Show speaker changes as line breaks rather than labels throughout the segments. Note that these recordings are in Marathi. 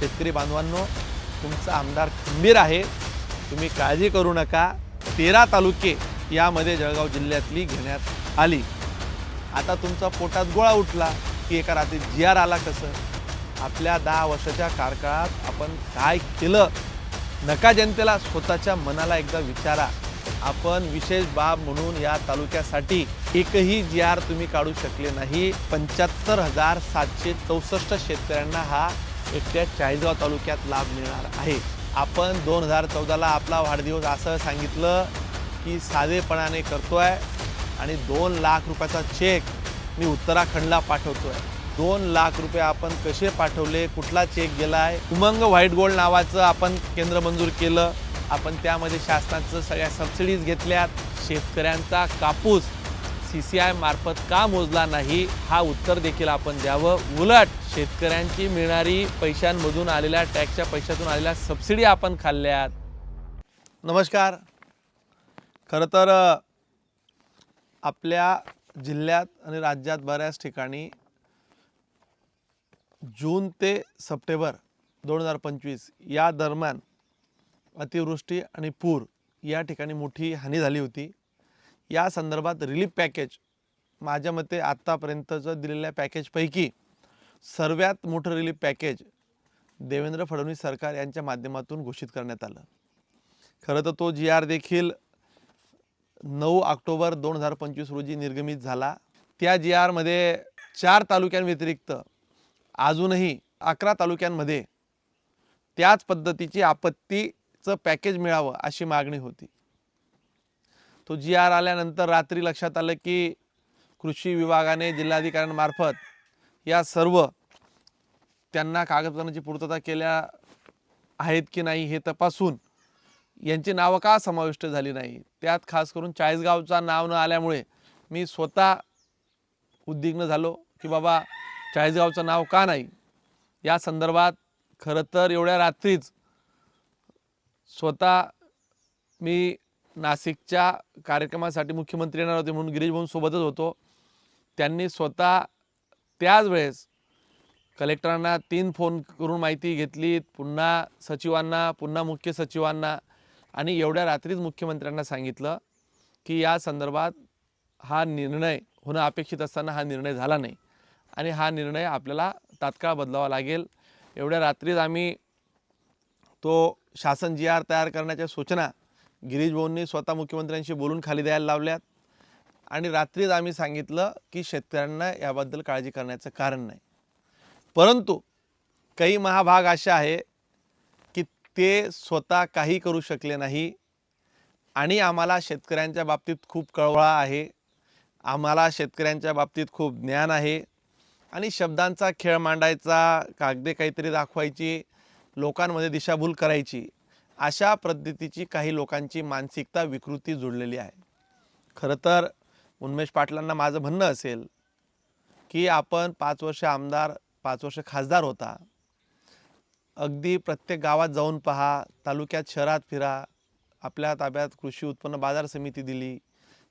शेतकरी बांधवांनो तुमचा आमदार खंबीर आहे. तुम्ही काळजी करू नका. तेरा तालुके यामध्ये जळगाव जिल्ह्यातली घेण्यात आली. आता तुमचा पोटात गोळा उठला की एका रात्री जी आर आला कसं? आपल्या दहा वर्षाच्या कारकाळात आपण काय केलं? नका जनतेला स्वतःच्या मनाला एकदा विचारा. आपण विशेष बाब म्हणून या तालुक्यासाठी एकही जी आर तुम्ही काढू शकले नाही. पंच्याहत्तर हजार सातशे चौसष्ट शेतकऱ्यांना हा एकट्या चाळीसगाव तालुक्यात लाभ मिळणार आहे. आपण दोन हजार चौदाला आपला वाढदिवस असं सांगितलं की साधेपणाने करतो आहे आणि दोन लाख रुपयाचा चेक मी उत्तराखंडला पाठवतो आहे दोन लाख रुपये आपण कसे पाठवले? कुठला चेक गेला आहे उमंग व्हाईट गोल्ड नावाचं आपण केंद्र मंजूर केलं. आपण त्यामध्ये शासनाचं सगळ्या सबसिडीज घेतल्यात. शेतकऱ्यांचा कापूस सी सी आय मार्फत का मोजला नाही? हा उत्तर देखील आपण द्यावं. उलट शेतकऱ्यांची मिळणारी पैशांमधून आलेल्या टॅक्सच्या पैशातून आलेल्या सबसिडी आपण खाल्ल्यात. नमस्कार. खरं तर आपल्या जिल्ह्यात आणि राज्यात बऱ्याच ठिकाणी जून ते सप्टेंबर दोन हजार पंचवीस या दरम्यान अतिवृष्टी आणि पूर या ठिकाणी मोठी हानी झाली होती. या संदर्भात रिलीफ पॅकेज माझ्या मते आत्तापर्यंतचं दिलेल्या पॅकेजपैकी सर्वात मोठं रिलीफ पॅकेज देवेंद्र फडणवीस सरकार यांच्या माध्यमातून घोषित करण्यात आलं. खरं तर तो जी आर देखील नऊ ऑक्टोबर दोन हजार पंचवीस रोजी निर्गमित झाला. त्या जी आरमध्ये चार तालुक्यांव्यतिरिक्त अजूनही अकरा तालुक्यांमध्ये त्याच पद्धतीची आपत्तीचं पॅकेज मिळावं अशी मागणी होती. तो जी आर आल्यानंतर रात्री लक्षात आलं की कृषी विभागाने जिल्हाधिकाऱ्यांमार्फत या सर्व त्यांना कागदपत्रांची पूर्तता केल्या आहेत की नाही हे तपासून यांची नावं का समाविष्ट झाली नाही? त्यात खास करून चाळीसगावचा नाव न आल्यामुळे मी स्वतः उद्विग्न झालो की बाबा चाळीसगावचं नाव का नाही? या संदर्भात खरं तर एवढ्या रात्रीच स्वतः मी नाशिकच्या कार्यक्रमासाठी मुख्यमंत्री येणार होते म्हणून गिरीशभाऊंसोबतच होतो. त्यांनी स्वतः त्याच वेळेस कलेक्टरांना तीन फोन करून माहिती घेतली पुन्हा सचिवांना पुन्हा मुख्य सचिवांना आणि एवढ्या रात्रीच मुख्यमंत्र्यांना सांगितलं की या संदर्भात हा निर्णय होणं अपेक्षित असताना हा निर्णय झाला नाही आणि हा निर्णय आपल्याला तात्काळ बदलावा लागेल. एवढ्या रात्रीच आम्ही तो शासन जी आर तयार करण्याच्या सूचना गिरीश भाऊंनी स्वतः मुख्यमंत्र्यांशी बोलून खाली द्यायला लावल्यात. आणि रात्रीच आम्ही सांगितलं की शेतकऱ्यांना याबद्दल काळजी करण्याचं कारण नाही. परंतु काही महाभाग असे आहे की ते स्वतः काही करू शकले नाही आणि आम्हाला शेतकऱ्यांच्या बाबतीत खूप कळवळा आहे. आम्हाला शेतकऱ्यांच्या बाबतीत खूप ज्ञान आहे आणि शब्दांचा खेळ मांडायचा कागदे काहीतरी दाखवायची लोकांमध्ये दिशाभूल करायची अशा पद्धतीची काही लोकांची मानसिकता विकृती जुळलेली आहे. खरं तर उन्मेष पाटलांना माझं म्हणणं असेल की आपण पाच वर्ष आमदार पाच वर्ष खासदार होता. अगदी प्रत्येक गावात जाऊन पहा तालुक्यात शहरात फिरा. आपल्या ताब्यात कृषी उत्पन्न बाजार समिती दिली.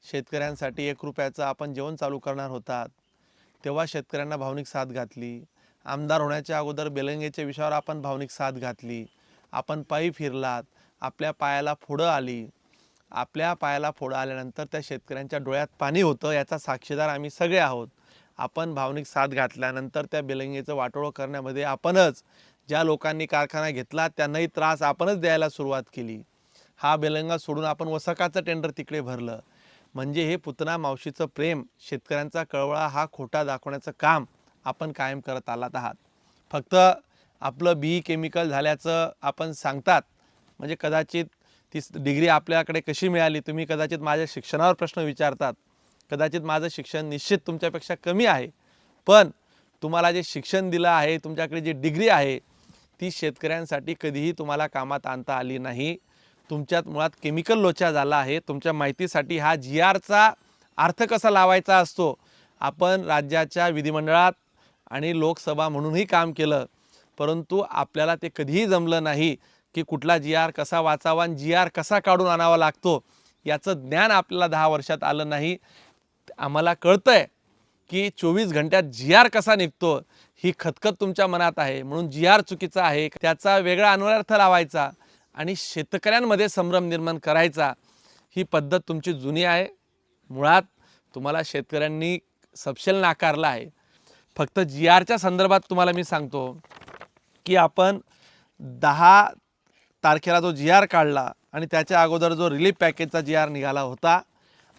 शेतकऱ्यांसाठी एक रुपयाचं आपण जेवण चालू करणार होतात. तेव्हा शेतकऱ्यांना भावनिक साथ घातली. आमदार होण्याच्या अगोदर बेलंगेच्या विषयावर आपण भावनिक साथ घातली. आपण पायी फिरलात. आपल्या पायाला फुडं आली. आपल्या पायाला फोडा आल्यानंतर त्या शेतकऱ्यांच्या डोळ्यात पाणी होतं याचा साक्षीदार आम्ही सगळे आहोत. आपण भावनिक साथ घातल्यानंतर त्या बेलंगेचं वाटोळं करण्यामध्ये आपणच ज्या लोकांनी कारखाना घेतला त्यांनाही त्रास आपणच द्यायला सुरुवात केली. हा बेलंगा सोडून आपण वसकाचं टेंडर तिकडे भरलं. म्हणजे हे पुतना मावशीचं प्रेम शेतकऱ्यांचा कळवळा हा खोटा दाखवण्याचं काम आपण कायम करत आलात आहात. फक्त आपलं बी केमिकल झाल्याचं आपण सांगतात म्हणजे कदाचित ती डिग्री आपल्याकडे कशी मिळाली तुम्ही कदाचित माझ्या शिक्षणावर प्रश्न विचारतात. कदाचित माझं शिक्षण निश्चित तुमच्यापेक्षा कमी आहे. पण तुम्हाला जे शिक्षण दिलं आहे तुमच्याकडे जी डिग्री आहे ती शेतकऱ्यांसाठी कधीही तुम्हाला कामात आणता आली नाही. तुमच्यात मुळात केमिकल लोचा झाला आहे. तुमच्या माहितीसाठी हा जी आरचा अर्थ कसा लावायचा असतो? आपण राज्याच्या विधिमंडळात आणि लोकसभा म्हणूनही काम केलं परंतु आपल्याला ते कधीही जमलं नाही. की कुठला जी आर कसा वाचावा आणि जी आर कसा काढून आणावा लागतो याचं ज्ञान आपल्याला दहा वर्षात आलं नाही. आम्हाला कळतंय की चोवीस घंट्यात जी आर कसा निघतो ही खतखत तुमच्या मनात आहे. म्हणून जी आर चुकीचा आहे त्याचा वेगळा अन्वयार्थ लावायचा आणि शेतकऱ्यांमध्ये संभ्रम निर्माण करायचा ही पद्धत तुमची जुनी आहे. मुळात तुम्हाला शेतकऱ्यांनी सपशेल नाकारला आहे. फक्त जी आरच्या संदर्भात तुम्हाला मी सांगतो की आपण दहा तारखेला जो जी आर काढला आणि त्याच्या अगोदर जो रिलीफ पॅकेजचा जी आर निघाला होता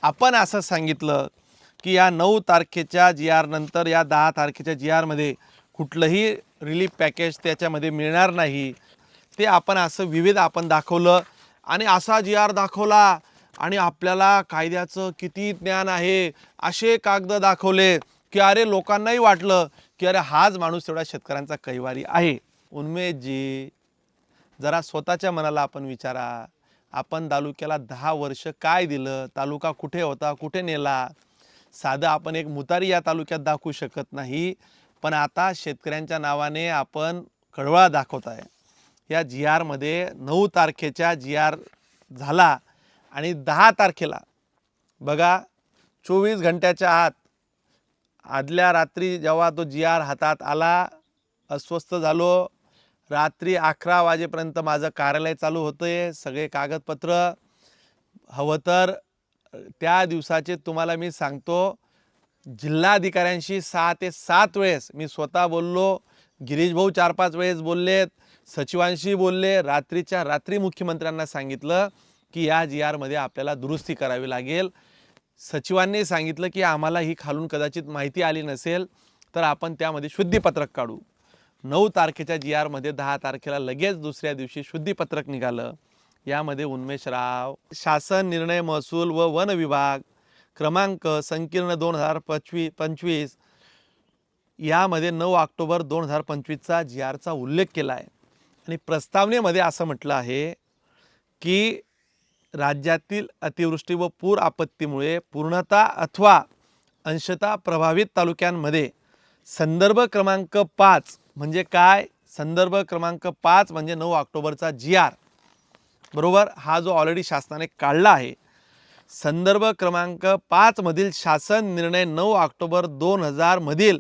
आपण असं सांगितलं की या नऊ तारखेच्या जी आर नंतर या दहा तारखेच्या जी आरमध्ये कुठलंही रिलीफ पॅकेज त्याच्यामध्ये मिळणार नाही. ते आपण असं विविध आपण दाखवलं आणि असा जी आर दाखवला आणि आपल्याला कायद्याचं किती ज्ञान आहे असे कागद दाखवले की अरे लोकांनाही वाटलं की अरे हाच माणूस तेवढा शेतकऱ्यांचा कैवारी आहे. उन्मेदजी जरा स्वतःच्या मनाला आपण विचारा. आपण तालुक्याला दहा वर्ष काय दिलं? तालुका कुठे होता? कुठे नेला? साधं आपण एक मुतारी या तालुक्यात दाखवू शकत नाही. पण आता शेतकऱ्यांच्या नावाने आपण कळवळा दाखवत आहे. या जी आरमध्ये नऊ तारखेच्या जी आर झाला आणि दहा तारखेला बघा चोवीस घंट्याच्या आत आदल्या रात्री जेव्हा तो जी आर हातात आला अस्वस्थ झालो रात्री अकरा वाजेपर्यंत माझं कार्यालय चालू होतं आहे सगळे कागदपत्र. हवं तर त्या दिवसाचे तुम्हाला मी सांगतो जिल्हाधिकाऱ्यांशी सहा ते सात वेळेस मी स्वतः बोललो. गिरीश भाऊ चार पाच वेळेस बोललेत सचिवांशी बोलले रात्रीच्या रात्री मुख्यमंत्र्यांना सांगितलं की या जी आरमध्ये आपल्याला दुरुस्ती करावी लागेल. सचिवांनी सांगितलं की आम्हाला ही खालून कदाचित माहिती आली नसेल तर आपण त्यामध्ये शुद्धीपत्रक काढू. नऊ तारखेच्या जी आरमध्ये दहा तारखेला लगेच दुसऱ्या दिवशी शुद्धीपत्रक निघालं. यामध्ये उन्मेषराव शासन निर्णय महसूल व वन विभाग क्रमांक संकीर्ण दोन हजार पंचवी पंचवीस. यामध्ये नऊ ऑक्टोबर दोन हजार पंचवीसचा जी आरचा उल्लेख केला आहे आणि प्रस्तावनेमध्ये असं म्हटलं आहे की राज्यातील अतिवृष्टी व पूर आपत्तीमुळे पूर्णता अथवा अंशतः प्रभावित तालुक्यांमध्ये संदर्भ क्रमांक पाच म्हणजे काय? संदर्भ क्रमांक पाच म्हणजे नऊ ऑक्टोबरचा जी आर. बरोबर? हा जो ऑलरेडी शासनाने काढला आहे. संदर्भ क्रमांक पाचमधील शासन निर्णय नऊ ऑक्टोबर दोन हजारमधील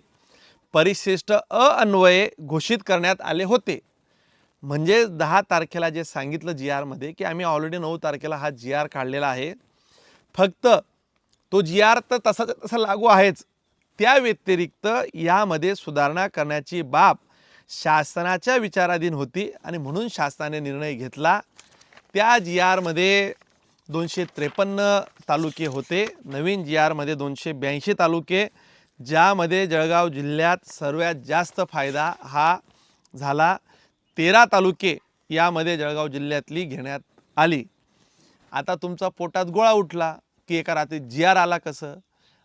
परिशिष्ट अन्वये घोषित करण्यात आले होते. म्हणजे दहा तारखेला जे सांगितलं जी आरमध्ये की आम्ही ऑलरेडी नऊ तारखेला हा जी आर काढलेला आहे. फक्त तो जी आर तर तसा तसा लागू आहेच. त्या व्यतिरिक्त यामध्ये सुधारणा करण्याची बाब शासनाच्या विचाराधीन होती आणि म्हणून शासनाने निर्णय घेतला. त्या जी आरमध्ये दोनशे त्रेपन्न तालुके होते. नवीन जी आरमध्ये दोनशे ब्याऐंशी तालुके ज्यामध्ये जळगाव जिल्ह्यात सर्वात जास्त फायदा हा झाला. तेरा तालुके यामध्ये जळगाव जिल्ह्यातली घेण्यात आली. आता तुमचा पोटात गोळा उठला की एका रात्री जी आर आला कसं?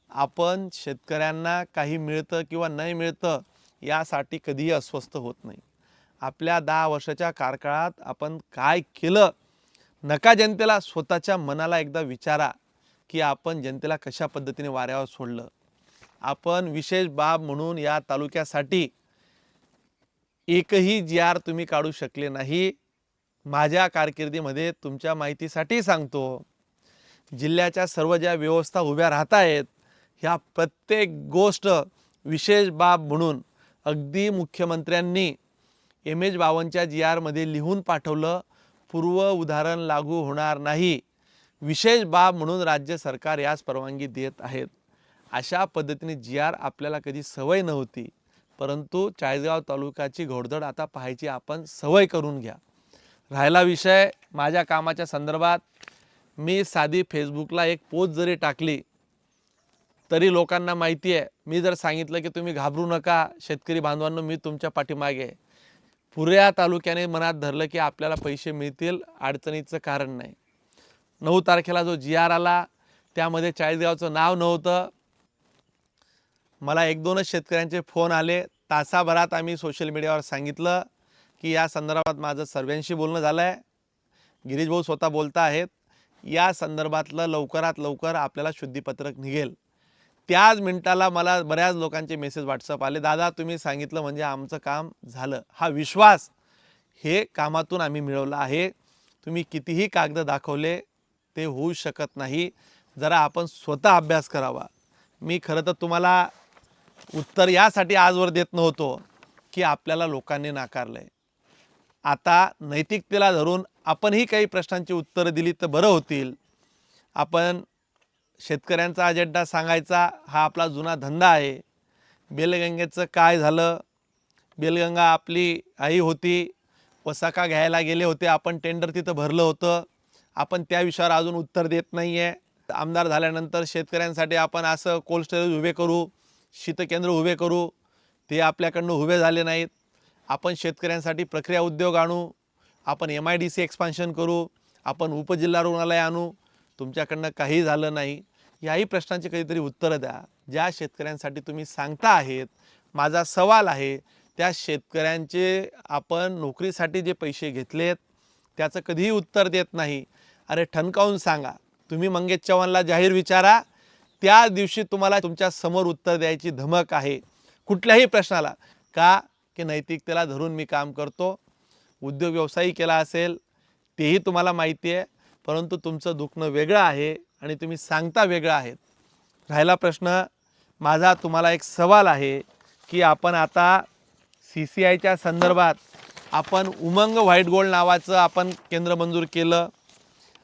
आपण शेतकऱ्यांना काही मिळतं किंवा नाही मिळतं यासाठी कधीही अस्वस्थ होत नाही. आपल्या दहा वर्षाच्या कारकाळात आपण काय केलं? नका जनतेला स्वतःच्या मनाला एकदा विचारा की आपण जनतेला कशा पद्धतीने वाऱ्यावर सोडलं? आपण विशेष बाब म्हणून या तालुक्यासाठी एकही जी आर तुम्ही काढू शकले नाही. माझ्या कारकिर्दीमध्ये तुमच्या माहितीसाठी सांगतो. जिल्ह्याच्या सर्व ज्या व्यवस्था उभ्या राहत आहेत ह्या प्रत्येक गोष्ट विशेष बाब म्हणून अगदी मुख्यमंत्र्यांनी एम एच बावनच्या जी आरमध्ये लिहून पाठवलं पूर्व उदाहरण लागू होणार नाही विशेष बाब म्हणून राज्य सरकार यास परवानगी देत आहेत. अशा पद्धतीने जी आर आपल्याला कधी सवय नव्हती परंतु चाळीसगाव तालुक्याची घोडदड आता पाहायची आपण सवय करून घ्या. राहिला विषय माझ्या कामाच्या संदर्भात. मी साधी फेसबुकला एक पोस्ट जरी टाकली तरी लोकांना माहिती आहे. मी जर सांगितलं की तुम्ही घाबरू नका शेतकरी बांधवांनो मी तुमच्या पाठीमागे पुऱ्या तालुक्याने मनात धरलं की आपल्याला पैसे मिळतील अडचणीचं कारण नाही. नऊ तारखेला जो जी आर आला त्यामध्ये चाळीसगावचं नाव नव्हतं. मला एक दोनच शेतकऱ्यांचे फोन आले. तासाभरात आम्ही सोशल मीडियावर सांगितलं की या संदर्भात माझं सर्वांशी बोलणं झालं आहे गिरीश भाऊ स्वतः बोलता आहेत. या संदर्भातलं लवकरात लवकर आपल्याला शुद्धीपत्रक निघेल. त्याच मिनिटाला मला बऱ्याच लोकांचे मेसेज व्हॉट्सअप आले. दादा तुम्ही सांगितलं म्हणजे आमचं काम झालं. हा विश्वास हे कामातून आम्ही मिळवला आहे. तुम्ही कितीही कागद दाखवले ते होऊ शकत नाही. जरा आपण स्वतः अभ्यास करावा. मी खरं तर तुम्हाला उत्तर यासाठी आजवर देत नव्हतो की आपल्याला लोकांनी नाकारलं आहे आता नैतिकतेला धरून आपणही काही प्रश्नांची उत्तरं दिली तर बरं होतील. आपण शेतकऱ्यांचा अजेंडा सांगायचा हा आपला जुना धंदा आहे. बेलगंगेचं काय झालं? बेलगंगा आपली आई होती. वसाका घ्यायला गेले होते. आपण टेंडर तिथं भरलं होतं. आपण त्या विषयावर अजून उत्तर देत नाही आहे आमदार झाल्यानंतर शेतकऱ्यांसाठी आपण असं कोल्ड स्टोरेज उभे करू शीतकेंद्र उभे करू. ते आपल्याकडनं उभे झाले नाहीत. आपण शेतकऱ्यांसाठी प्रक्रिया उद्योग आणू. आपण M I D C expansion करू. आपण उपजिल्हा रुग्णालय आणू. तुमच्याकडनं काही झालं नाही याही प्रश्नांची कधीतरी उत्तरं द्या. ज्या शेतकऱ्यांसाठी तुम्ही सांगता आहेत माझा सवाल आहे त्या शेतकऱ्यांचे आपण नोकरीसाठी जे पैसे घेतलेत त्याचं कधीही उत्तर देत नाही. अरे ठणकावून सांगा. तुम्ही मंगेश चव्हाणला जाहीर विचारा. त्या दिवशी तुम्हाला तुमच्यासमोर उत्तर द्यायची धमक आहे. कुठल्याही प्रश्नाला. का? की नैतिकतेला धरून मी काम करतो. उद्योग व्यवसायही केला असेल तेही तुम्हाला माहिती आहे. परंतु तुमचं दुखणं वेगळं आहे आणि तुम्ही सांगता वेगळं आहेत राहिला प्रश्न माझा तुम्हाला एक सवाल आहे की आपण आता सी सी आयच्या संदर्भात आपण उमंग व्हाईट गोल्ड नावाचं आपण केंद्र मंजूर केलं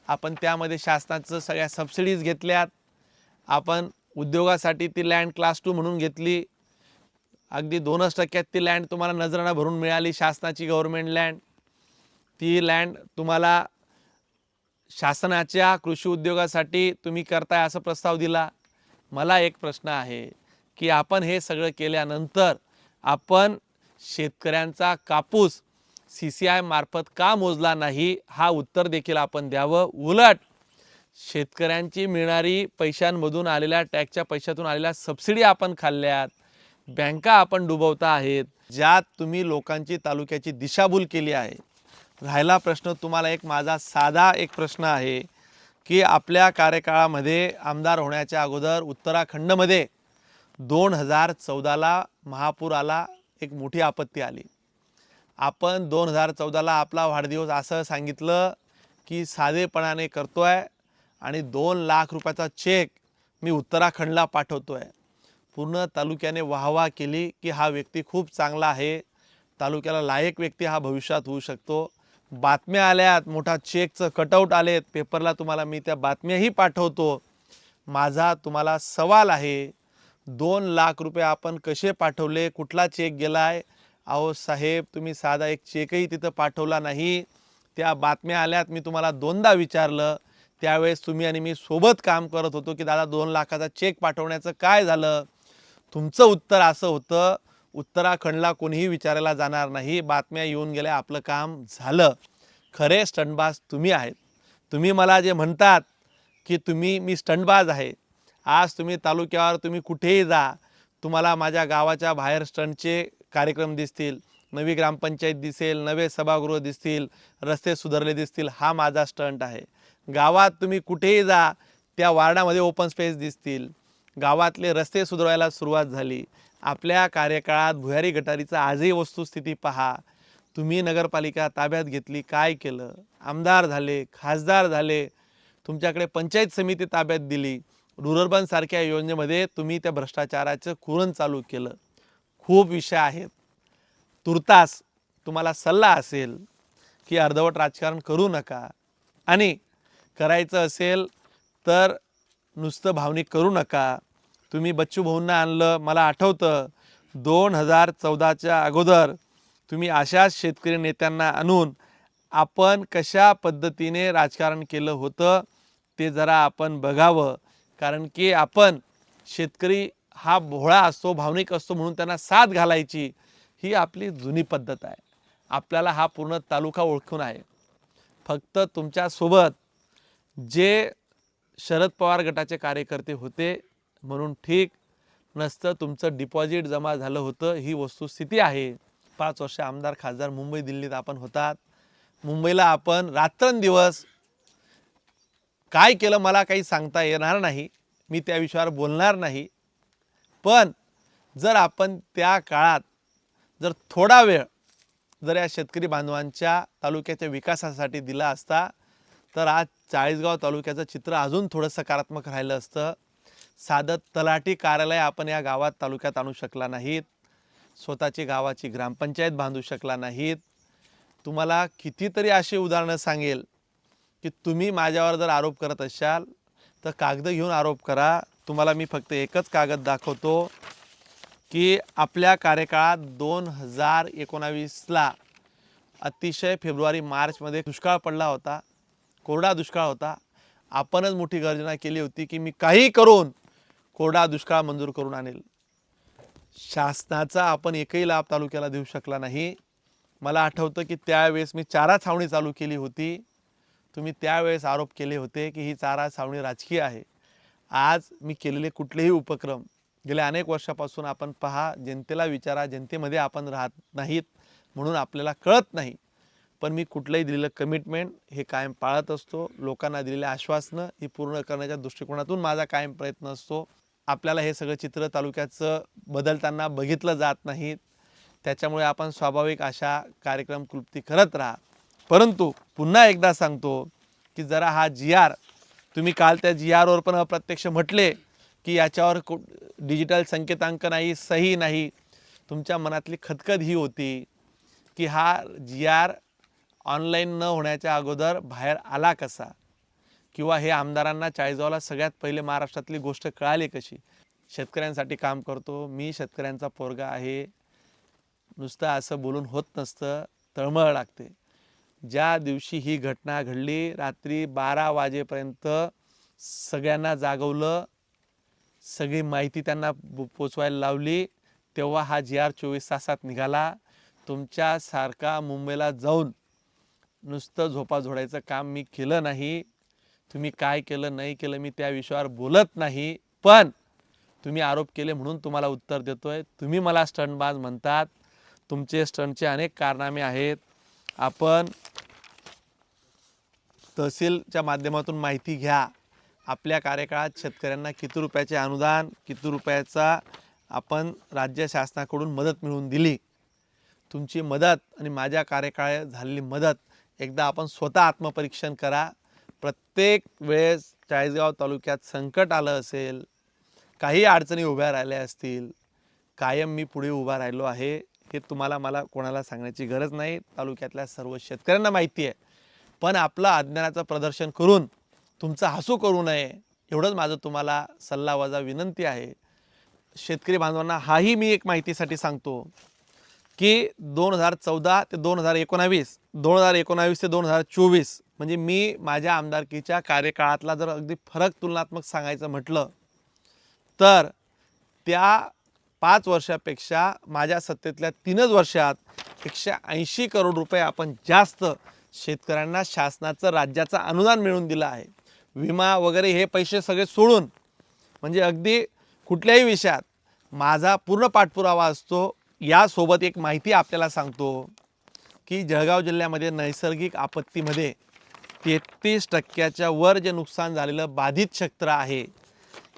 आपण त्यामध्ये शासनाचं सगळ्या सबसिडीज घेतल्यात आपण उद्योगासाठी ती लँड क्लास टू म्हणून घेतली अगदी दोनच टक्क्यात ती लँड तुम्हाला नजराणा भरून मिळाली शासनाची गव्हर्मेंट लँड ती लँड तुम्हाला शासनाच्या कृषी उद्योगासाठी तुम्ही करताय असा प्रस्ताव दिला. मला एक प्रश्न आहे की आपण हे सगळं केल्यानंतर आपण शेतकऱ्यांचा कापूस सी सी आय मार्फत का मोजला नाही हा उत्तर देखील आपण द्यावं. उलट शेतकऱ्यांची मिळणारी पैशांमधून आलेल्या टॅक्सच्या पैशातून आलेल्या सबसिडी आपण खाल्ल्यात. बँका आपण डुबवता आहेत. ज्यात तुम्ही लोकांची तालुक्याची दिशाभूल केली आहे. राहिला प्रश्न तुम्हाला एक माझा साधा एक प्रश्न आहे की आपल्या कार्यकाळामध्ये आमदार होण्याच्या अगोदर उत्तराखंडमध्ये दोन हजार चौदाला महापूर आला एक मोठी आपत्ती आली. आपण दोन हजार चौदाला आपला वाढदिवस असं सांगितलं की साधेपणाने करतो आहे आणि दोन लाख रुपयाचा चेक मी उत्तराखंडला पाठवतो आहे पूर्ण तालुक्याने वाहवा केली की हा व्यक्ती खूप चांगला आहे. तालुक्याला लायक व्यक्ती हा भविष्यात होऊ शकतो. बातम्या आल्यात मोठा चेकचं कटआउट आलेत. पेपरला तुम्हाला मी त्या बातम्याही पाठवतो. माझा तुम्हाला सवाल आहे दोन लाख रुपये आपण कसे पाठवले? कुठला चेक गेलाय? अहो साहेब तुम्ही साधा एक चेकही तिथं पाठवला नाही. त्या बातम्या आल्यात मी तुम्हाला दोनदा विचारलं. त्यावेळेस तुम्ही आणि मी सोबत काम करत होतो की दादा दोन लाखाचा चेक पाठवण्याचं काय झालं? तुमचं उत्तर असं होतं उत्तराखंडला कोणीही विचारायला जाणार नाही. बातम्या येऊन गेल्या आपलं काम झालं. खरे स्टंटबाज तुम्ही आहेत. तुम्ही मला जे म्हणतात की तुम्ही मी स्टंटबाज आहे. आज तुम्ही तालुक्यावर तुम्ही कुठेही जा तुम्हाला माझ्या गावाच्या बाहेर स्टंटचे कार्यक्रम दिसतील. नवी ग्रामपंचायत दिसेल नवे सभागृह दिसतील रस्ते सुधारले दिसतील. हा माझा स्टंट आहे. गावात तुम्ही कुठेही जा त्या वार्डामध्ये ओपन स्पेस दिसतील. गावातले रस्ते सुधारायला सुरुवात झाली. आपल्या कार्यकाळात भुयारी गटारीचं आजही वस्तुस्थिती पहा. तुम्ही नगरपालिका ताब्यात घेतली काय केलं? आमदार झाले खासदार झाले तुमच्याकडे पंचायत समिती ताब्यात दिली. रुरबनसारख्या योजनेमध्ये तुम्ही त्या भ्रष्टाचाराचं कुरण चालू केलं. खूप विषय आहेत. तुर्तास तुम्हाला सल्ला असेल की अर्धवट राजकारण करू नका. आणि करायचं असेल तर नुसतं भावनिक करू नका. तुम्ही बच्चू भाऊंना आणलं मला आठवतं दोन हजार चौदाच्या अगोदर तुम्ही अशाच शेतकरी नेत्यांना आणून आपण कशा पद्धतीने राजकारण केलं होतं ते जरा आपण बघावं. कारण की आपण शेतकरी हा भोळा असतो भावनिक असतो म्हणून त्यांना साथ घालायची ही आपली जुनी पद्धत आहे. आपल्याला हा पूर्ण तालुका ओळखून आहे. फक्त तुमच्यासोबत जे शरद पवार गटाचे कार्यकर्ते होते म्हणून ठीक नसतं तुमचं डिपॉझिट जमा झालं होतं ही वस्तुस्थिती आहे. पाच वर्ष आमदार खासदार मुंबई दिल्लीत आपण होतात. मुंबईला आपण रात्रंदिवस काय केलं मला काही सांगता येणार नाही. मी त्या विषयावर बोलणार नाही. पण जर आपण त्या काळात जर थोडा वेळ जर या शेतकरी बांधवांच्या तालुक्याच्या विकासासाठी दिला असता तर आज चाळीसगाव तालुक्याचं चित्र अजून थोडं सकारात्मक राहिलं असतं. साधं तलाठी कार्यालय आपण या गावात तालुक्यात आणू शकला नाहीत. स्वतःची गावाची ग्रामपंचायत बांधू शकला नाहीत. तुम्हाला कितीतरी अशी उदाहरणं सांगेल की तुम्ही माझ्यावर जर आरोप करत असाल तर कागद घेऊन आरोप करा. तुम्हाला मी फक्त एकच कागद दाखवतो की आपल्या कार्यकाळात दोन हजार एकोणावीसला अतिशय फेब्रुवारी मार्चमध्ये दुष्काळ पडला होता कोरडा दुष्काळ होता. आपणच मोठी गर्जना केली होती की मी काही करून कोरडा दुष्काळ मंजूर करून आणेल. शासनाचा आपण एकही लाभ तालुक्याला देऊ शकला नाही. मला आठवतं की त्यावेळेस मी चारा छावणी चालू केली होती. तुम्ही त्यावेळेस आरोप केले होते की ही चारा छावणी राजकीय आहे. आज मी केलेले कुठलेही उपक्रम गेल्या अनेक वर्षापासून आपण पहा जनतेला विचारा जनतेमध्ये आपण राहत नाहीत म्हणून आपल्याला कळत नाही. पण मी कुठलंही दिलेलं कमिटमेंट हे कायम पाळत असतो. लोकांना दिलेले आश्वासनं ही पूर्ण करण्याच्या दृष्टिकोनातून माझा कायम प्रयत्न असतो. आपल्याला हे सगळं चित्र तालुक्याचं बदलताना बघितलं जात नाहीत त्याच्यामुळे आपण स्वाभाविक अशा कार्यक्रम कृप्ती करत राहा. परंतु पुन्हा एकदा सांगतो की जरा हा जी आर तुम्ही काल त्या जी आरवर पण अप्रत्यक्ष म्हटले की याच्यावर कु डिजिटल संकेतांक नाही सही नाही. तुमच्या मनातली खदखद ही होती की हा जी आर ऑनलाईन न होण्याच्या अगोदर बाहेर आला कसा? किंवा हे आमदारांना चाळीसगावला सगळ्यात पहिले महाराष्ट्रातली गोष्ट कळाली कशी? शेतकऱ्यांसाठी काम करतो. मी शेतकऱ्यांचा पोरगा आहे. नुसतं असं बोलून होत नसतं. तळमळ लागते. ज्या दिवशी ही घटना घडली रात्री बारा वाजेपर्यंत सगळ्यांना जागवलं. सगळी माहिती त्यांना पो- पोचवायला लावली. तेव्हा हा जी आर चोवीस तासात निघाला. तुमच्यासारखा मुंबईला जाऊन नुसतं झोपा झोडायचं काम मी केलं नाही. तुम्ही काय केलं नाही केलं मी त्या विषयावर बोलत नाही पण तुम्ही आरोप केले म्हणून तुम्हाला उत्तर देतोय. तुम्ही मला स्टंटबाज म्हणतात. तुमचे स्टंटचे अनेक कारनामे आहेत. आपण तहसीलच्या माध्यमातून माहिती घ्या. आपल्या कार्यकाळात शेतकऱ्यांना किती रुपयाचे अनुदान किती रुपयाचा आपण राज्य शासनाकडून मदत मिळवून दिली. तुमची मदत आणि माझ्या कार्यकाळात झालेली मदत एकदा आपण स्वतः आत्मपरीक्षण करा. प्रत्येक वेळेस चाळीसगाव तालुक्यात संकट आलं असेल काही अडचणी उभ्या राहिल्या असतील कायम मी पुढे उभा राहिलो आहे हे तुम्हाला मला कोणाला सांगण्याची गरज नाही. तालुक्यातल्या सर्व शेतकऱ्यांना माहिती आहे. पण आपलं अज्ञानाचं प्रदर्शन करून तुमचं हसू करू नये एवढंच माझं तुम्हाला सल्ला वजा विनंती आहे. शेतकरी बांधवांना हाही मी एक माहितीसाठी सांगतो. की दोन हजार चौदा ते दोन हजार एकोणावीस दोन हजार एकोणावीस ते दोन हजार चोवीस म्हणजे मी माझ्या आमदारकीच्या कार्यकाळातला जर अगदी फरक तुलनात्मक सांगायचं म्हटलं तर त्या पाच वर्षापेक्षा माझ्या सत्तेतल्या तीनच वर्षात एकशे ऐंशी करोड रुपये आपण जास्त शेतकऱ्यांना शासनाचं राज्याचं अनुदान मिळवून दिलं आहे. विमा वगैरे हे पैसे सगळे सोडून म्हणजे अगदी कुठल्याही विषयात माझा पूर्ण पाठपुरावा असतो. यासोबत एक माहिती आपल्याला सांगतो की जळगाव जिल्ह्यामध्ये नैसर्गिक आपत्तीमध्ये तेहतीस टक्क्याच्या वर जे नुकसान झालेलं बाधित क्षेत्र आहे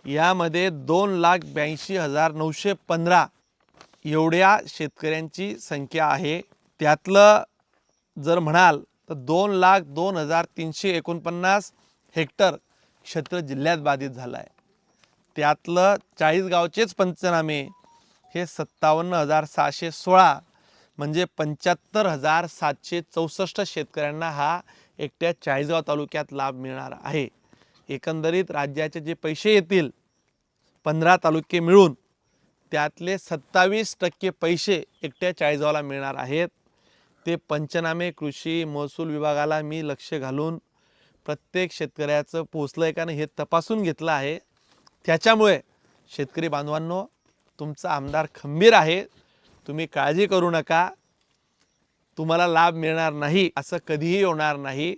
यामध्ये दोन लाख ब्याऐंशी हजार नऊशे पंधरा एवढ्या शेतकऱ्यांची संख्या आहे. त्यातलं जर म्हणाल तर दोन लाख दोन हजार तीनशे एकोणपन्नास हेक्टर क्षेत्र जिल्ह्यात बाधित झालं आहे त्यातलं चाळीस गावचेच पंचनामे हे सत्तावन्न हजार सहाशे सोळा म्हणजे पंच्याहत्तर हजार सातशे चौसष्ट शेतकऱ्यांना हा एकट्या चाळीसगाव तालुक्यात लाभ मिळणार आहे. एकंदरीत राज्याचे जे पैसे येतील पंधरा तालुके मिळून त्यातले सत्तावीस टक्के पैसे एकट्या चाळीसगावला मिळणार आहेत. ते पंचनामे कृषी महसूल विभागाला मी लक्ष घालून प्रत्येक शेतकऱ्याचं पोचलं आहे का नाही हे तपासून घेतलं आहे. त्याच्यामुळे शेतकरी बांधवांनो तुमचा आमदार खंबीर आहे. तुम्ही काळजी करू नका. तुम्हाला लाभ मिळणार नाही असं कधीही होणार नाही.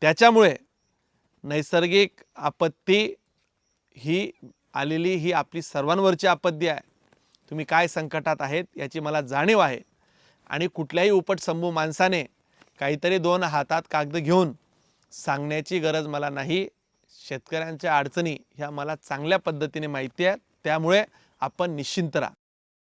त्याच्यामुळे नैसर्गिक आपत्ती ही आलेली ही आपली सर्वांवरची आपत्ती आहे. तुम्ही काय संकटात आहेत याची मला जाणीव आहे. आणि कुठल्याही उपटसंभू माणसाने काहीतरी दोन हातात कागद घेऊन सांगण्याची गरज मला नाही. शेतकऱ्यांच्या अडचणी ह्या मला चांगल्या पद्धतीने माहिती आहेत. त्यामुळे आपण निश्चिंत राहा.